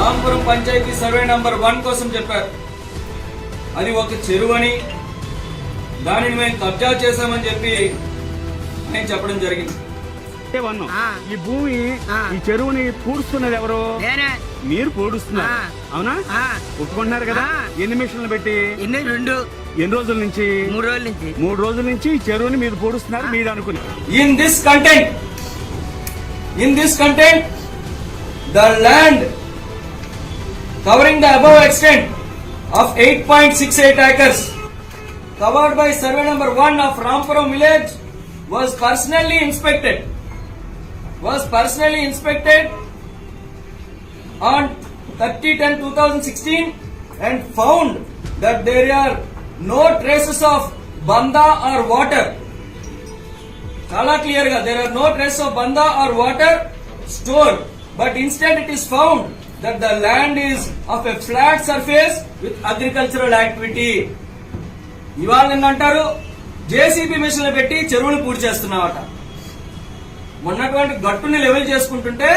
Panchayat survey number one కోసం చెప్పారు. అది ఒక చెరువని దానిని మేము కబ్జా చేశామని చెప్పి నేను చెప్పడం జరిగింది. అంటే వన్ ఆ. ఈ భూమి. ఈ చెరువుని పూడుస్తున్నది ఎవరు? నేనే. మీరు పూడుస్తున్నారు. అవునా? ఆ, ఒప్పుకుంటున్నారు కదా. ఎన్ని మిషన్లు పెట్టి? ఎన్ని? రెండు. ఎన్ని రోజుల నుంచి? మూడు రోజుల నుంచి. మూడు రోజుల నుంచి ఈ చెరువుని మీరు పూడుస్తున్నారు మీరు అనుకుని. In this content in this content the land covering the above extent of 8.68 acres covered by survey number 1 of Rampuram village was personally inspected was personally inspected on 30 10 2016 and found that there are no traces of banda or water చాలా క్లియర్గా there are no traces of bund or water store but instead it is found that the land is of a flat surface with agricultural activity ఇవాళ నిన్న అంటారు JCB మిషన్లు పెట్టి చెరువులు పూర్తి చేస్తున్నామట మొన్నటువంటి గట్టుని level చేసుకుంటుంటే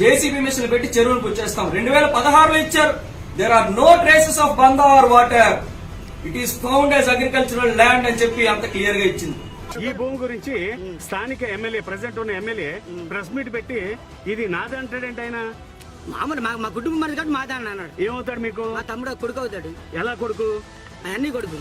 జేసీబీ మిషన్లు పెట్టి చెరువులు పూర్తి చేస్తాం. రెండు వేల పదహారులో ఇచ్చారు. There are no traces of bund or water it is found as agricultural land అని చెప్పి అంత క్లియర్గా ఇచ్చింది. ఈ భూమి గురించి స్థానిక ఎమ్మెల్యే ప్రెసెంట్ ఉన్న ఎమ్మెల్యే ప్రెస్ మీట్ పెట్టి ఇది నాది ఆయన. మామూలు మా మా కుటుంబం మరి కాబట్టి మాదా అన్నాడు. ఏమవుతాడు మీకు? మా తమ్ముడు కొడుకు అవుతాడు. ఎలా కొడుకు? అన్ని కొడుకు.